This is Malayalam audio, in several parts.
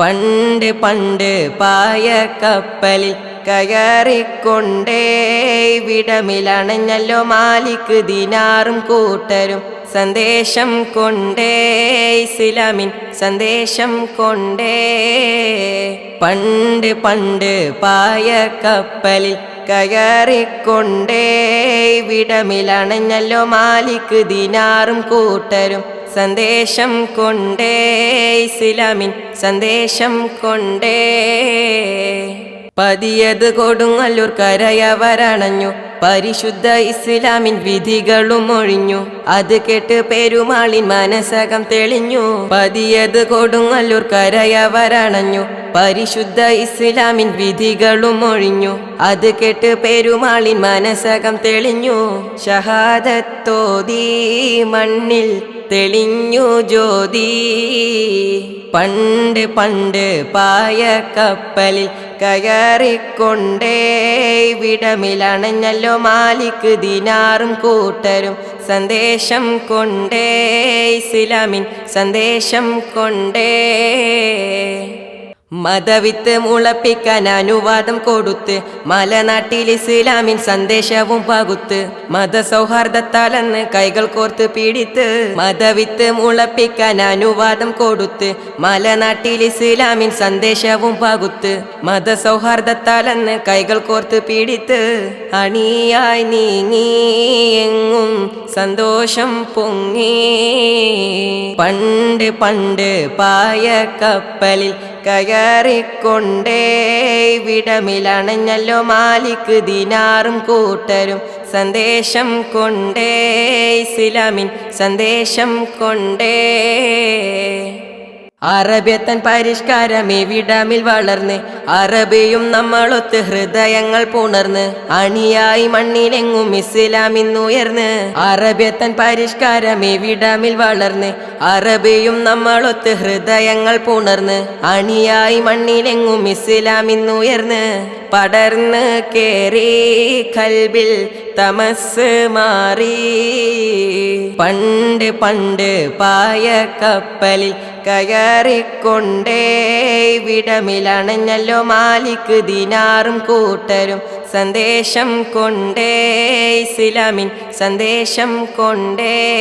പണ്ട് പണ്ട് പായ കപ്പലിൽ കയറിക്കൊണ്ടേ വിടമിലണഞ്ഞല്ലോ മാലിക് ദിനാറും കൂട്ടരും. സന്ദേശം കൊണ്ടേ ഇസ്ലാമിൻ സന്ദേശം കൊണ്ടേ. പണ്ട് പണ്ട് പായ കപ്പലിൽ കയറിക്കൊണ്ടേ വിടമിലണഞ്ഞല്ലോ മാലിക് ദിനാറും കൂട്ടരും. സന്ദേശം കൊണ്ടേ ഇസ്ലാമിൻ സന്ദേശം കൊണ്ടേ. പതിയത് കൊടുങ്ങല്ലൂർ കരയവരണഞ്ഞു. പരിശുദ്ധ ഇസ്ലാമിൻ വിധികളും ഒഴിഞ്ഞു. അത് കേട്ട് പെരുമാളിൻ മനസ്സകം തെളിഞ്ഞു. പതിയത് കൊടുങ്ങല്ലൂർ കരയവരണഞ്ഞു. പരിശുദ്ധ ഇസ്ലാമിൻ വിധികളും ഒഴിഞ്ഞു. അത് കേട്ട് പെരുമാളിൻ മനസ്സകം തെളിഞ്ഞു. ഷഹാദത്തോതി മണ്ണിൽ തെളിഞ്ഞു ജ്യോതി. പണ്ട് പണ്ട് പായ കപ്പലിൽ കയറിക്കൊണ്ടേ വിടമിലണഞ്ഞല്ലോ മാലിക്ക് ദിനാറും കൂട്ടരും സന്ദേശം കൊണ്ടേ. ഇസ്ലാമിൻ സന്ദേശം കൊണ്ടേ. മതവിത്ത് മുളപ്പിക്കാൻ അനുവാദം കൊടുത്ത് മലനാട്ടിൽ ഇസ്ലാമിൻ സന്ദേശവും പകുത്ത് മതസൗഹാർദ്ദത്താലെന്ന് കൈകൾ കോർത്ത് പീഡിത്ത് മതവിത്ത് മുളപ്പിക്കാൻ അനുവാദം കൊടുത്ത് മലനാട്ടിൽ ഇസ്ലാമിൻ സന്ദേശവും പകുത്ത് മതസൗഹാർദ്ദത്താലെന്ന് കൈകൾ കോർത്ത് പീഡിത്ത് അണിയായി നീങ്ങി എങ്ങും സന്തോഷം പൊങ്ങി പണ്ട് പണ്ട് പായ കപ്പലിൽ കയറിക്കൊണ്ടേ. വിടമിലണഞ്ഞല്ലോ മാലിക്ക് ദിനാറും കൂട്ടരും. സന്ദേശം കൊണ്ടേ. ഇസ്ലാമിൻ സന്ദേശം കൊണ്ടേ. അറബ്യത്തൻ പരിഷ്കാരം ഇവിടമിൽ വളർന്ന് അറബിയും നമ്മളൊത്ത് ഹൃദയങ്ങൾ പുണർന്ന് അണിയായി മണ്ണിലെങ്ങും ഇസ്ലാമിന്നുയർന്ന് അറബിയത്തൻ പരിഷ്കാരം ഇവിടമിൽ വളർന്ന് അറബിയും നമ്മളൊത്ത് ഹൃദയങ്ങൾ പുണർന്ന് അണിയായി മണ്ണിലെങ്ങും ഇസ്ലാമിന്നുയർന്ന് പടർന്ന് കേറി കൽബിൽ തമസ് മാറി പണ്ട് പണ്ട് പായ കപ്പലിൽ കയറിക്കൊണ്ടേ. വിടമിലണഞ്ഞല്ലോ മാലിക്ക് ദിനാറും കൂട്ടരും. സന്ദേശം കൊണ്ടേ. ഇസ്ലാമിൻ സന്ദേശം കൊണ്ടേ.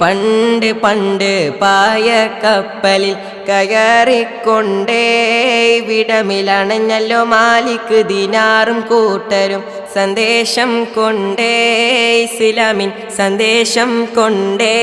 പണ്ട് പണ്ട് പായ കപ്പലിൽ കയറിക്കൊണ്ടേ. വിടമിലണഞ്ഞല്ലോ മാലിക്ക് ദിനാറും കൂട്ടരും. സന്ദേശം കൊണ്ടേ. ഇസ്ലാമിൻ സന്ദേശം കൊണ്ടേ.